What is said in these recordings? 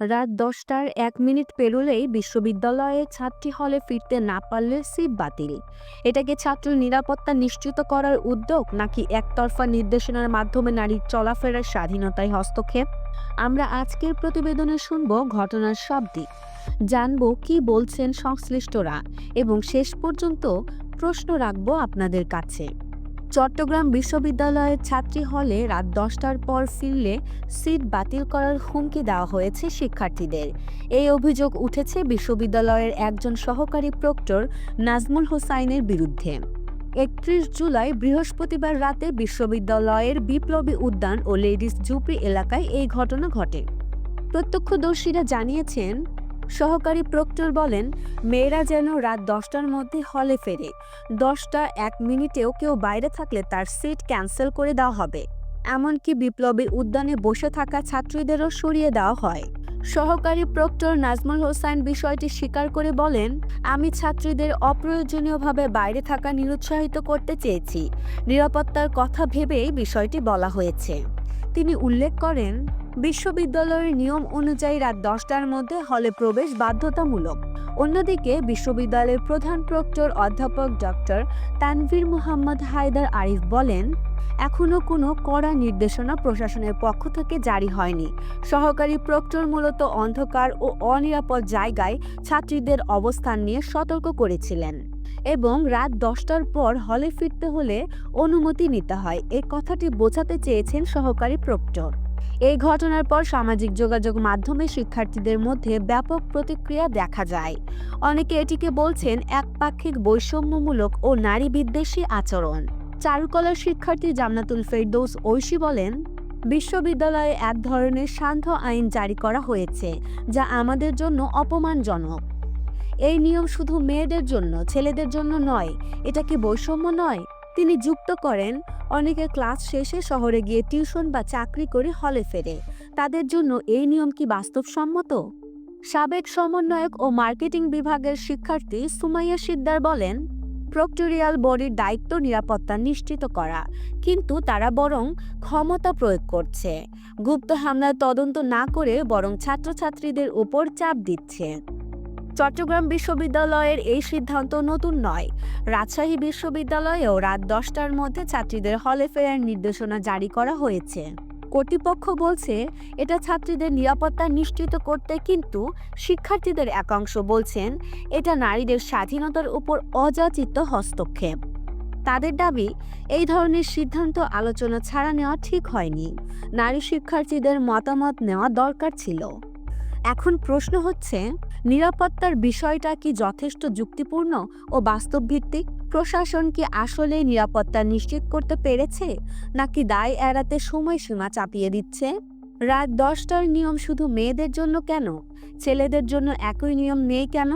রাত দশটার এক মিনিট পেরোলেই বিশ্ববিদ্যালয়ে ছাত্রী হলে ফিরতে না পারলে সিট বাতিল। এটাকে ছাত্র নিরাপত্তা নিশ্চিত করার উদ্যোগ নাকি একতরফা নির্দেশনার মাধ্যমে নারীর চলাফেরার স্বাধীনতায় হস্তক্ষেপ? আমরা আজকের প্রতিবেদনে শুনব ঘটনার সব দিক, জানব কি বলছেন সংশ্লিষ্টরা, এবং শেষ পর্যন্ত প্রশ্ন রাখব আপনাদের কাছে। চট্টগ্রাম বিশ্ববিদ্যালয়ের ছাত্রী হলে রাত দশটার পর ফিরলে সিট বাতিল করার হুমকি দেওয়া হয়েছে শিক্ষার্থীদের। এই অভিযোগ উঠেছে বিশ্ববিদ্যালয়ের একজন সহকারী প্রক্টর নাজমুল হোসাইনের বিরুদ্ধে। একত্রিশ জুলাই বৃহস্পতিবার রাতে বিশ্ববিদ্যালয়ের বিপ্লবী উদ্যান ও লেডিস জুপি এলাকায় এই ঘটনা ঘটে। প্রত্যক্ষদর্শীরা জানিয়েছেন সহকারী প্রক্টর বলেন, মেয়েরা যেন রাত দশটার মধ্যে হলে ফেরে। দশটা এক মিনিটেও কেউ বাইরে থাকলে তার সিট ক্যান্সেল করে দেওয়া হবে। এমনকি বিপ্লবী উদ্যানে বসে থাকা ছাত্রীদেরও সরিয়ে দেওয়া হয়। সহকারী প্রক্টর নাজমুল হোসাইন বিষয়টি স্বীকার করে বলেন, আমি ছাত্রীদের অপ্রয়োজনীয়ভাবে বাইরে থাকা নিরুৎসাহিত করতে চেয়েছি। নিরাপত্তার কথা ভেবেই বিষয়টি বলা হয়েছে। তিনি উল্লেখ করেন বিশ্ববিদ্যালয়ের নিয়ম অনুযায়ী রাত দশটার মধ্যে হলে প্রবেশ বাধ্যতামূলক। অন্যদিকে বিশ্ববিদ্যালয়ের প্রধান প্রক্টর অধ্যাপক ডক্টর তানভীর মুহাম্মদ হায়দার আরিফ বলেন এখনও কোনো কড়া নির্দেশনা প্রশাসনের পক্ষ থেকে জারি হয়নি। সহকারী প্রক্টর মূলত অন্ধকার ও অনিরাপদ জায়গায় ছাত্রীদের অবস্থান নিয়ে সতর্ক করেছিলেন এবং রাত দশটার পর হলে ফিরতে হলে অনুমতি নিতে হয়। এ কথাটি বোঝাতে চেয়েছেন সহকারী প্রক্টর। এই ঘটনার পর সামাজিক যোগাযোগ মাধ্যমে শিক্ষার্থীদের মধ্যে ব্যাপক প্রতিক্রিয়া দেখা যায়। অনেকে এটিকে বলছেন একপাক্ষিক বৈষম্যমূলক ও নারী বিদ্বেষী আচরণ। চারুকলার শিক্ষার্থী জামনাতুল ফেরদৌস ঐশী বলেন, বিশ্ববিদ্যালয়ে এক ধরনের শান্ত আইন জারি করা হয়েছে, যা আমাদের জন্য অপমানজনক। এই নিয়ম শুধু মেয়েদের জন্য, ছেলেদের জন্য নয়, এটা কি বৈষম্য নয়? তিনি যুক্ত করেন, অনেকে ক্লাস শেষে শহরে গিয়ে টিউশন বা চাকরি করে হলে ফেরে। তাদের জন্য এই নিয়ম কি বাস্তবসম্মত? সাবেক সমন্বয়ক ও মার্কেটিং বিভাগের শিক্ষার্থী সুমাইয়া সিদ্দার বলেন, প্রক্টোরিয়াল বডির দায়িত্ব নিরাপত্তা নিশ্চিত করা, কিন্তু তারা বরং ক্ষমতা প্রয়োগ করছে। গুপ্ত হামলার তদন্ত না করে বরং ছাত্রছাত্রীদের উপর চাপ দিচ্ছে। চট্টগ্রাম বিশ্ববিদ্যালয়ের এই সিদ্ধান্ত নতুন নয়। রাজশাহী বিশ্ববিদ্যালয়েও রাত দশটার মধ্যে ছাত্রীদের হলে ফেরার নির্দেশনা জারি করা হয়েছে। কর্তৃপক্ষ বলছে, এটা ছাত্রীদের নিরাপত্তা নিশ্চিত করতে কিন্তু শিক্ষার্থীদের একাংশ বলছেন, এটা নারীদের স্বাধীনতার উপর অযাচিত হস্তক্ষেপ। তাদের দাবি, এই ধরনের সিদ্ধান্ত আলোচনা ছাড়া নেওয়া ঠিক হয়নি। নারী শিক্ষার্থীদের মতামত নেওয়া দরকার ছিল। এখন প্রশ্ন হচ্ছে, নিরাপত্তার বিষয়টা কি যথেষ্ট যুক্তিপূর্ণ ও বাস্তবভিত্তিক? প্রশাসন কি আসলে নিরাপত্তা নিশ্চিত করতে পেরেছে, নাকি দায় এড়াতে সময়সীমা চাপিয়ে দিচ্ছে? রাত দশটার নিয়ম শুধু মেয়েদের জন্য কেন? ছেলেদের জন্য একই নিয়ম নেই কেন?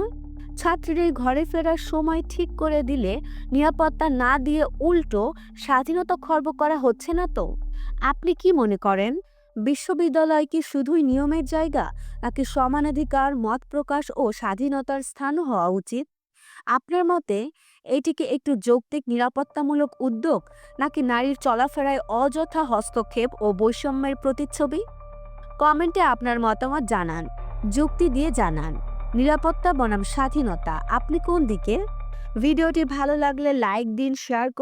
ছাত্রীদের ঘরে ফেরার সময় ঠিক করে দিলে নিরাপত্তা না দিয়ে উল্টো স্বাধীনতা খর্ব করা হচ্ছে না তো? আপনি কি মনে করেন? বিশ্ববিদ্যালয় কি শুধুই নিয়মের জায়গা, নাকি সমানাধিকার, মত প্রকাশ ও স্বাধীনতার স্থান হওয়া উচিত? আপনার মতে এটিকে একটু যৌক্তিক নিরাপত্তামূলক উদ্যোগ, নাকি নারীর চলাফেরায় অযথা হস্তক্ষেপ ও বৈষম্যের প্রতিচ্ছবি? কমেন্টে আপনার মতামত জানান। যুক্তি দিয়ে জানান। নিরাপত্তা বনাম স্বাধীনতা। আপনি কোন দিকে? ভিডিওটি ভালো লাগলে লাইক দিন, শেয়ার করুন।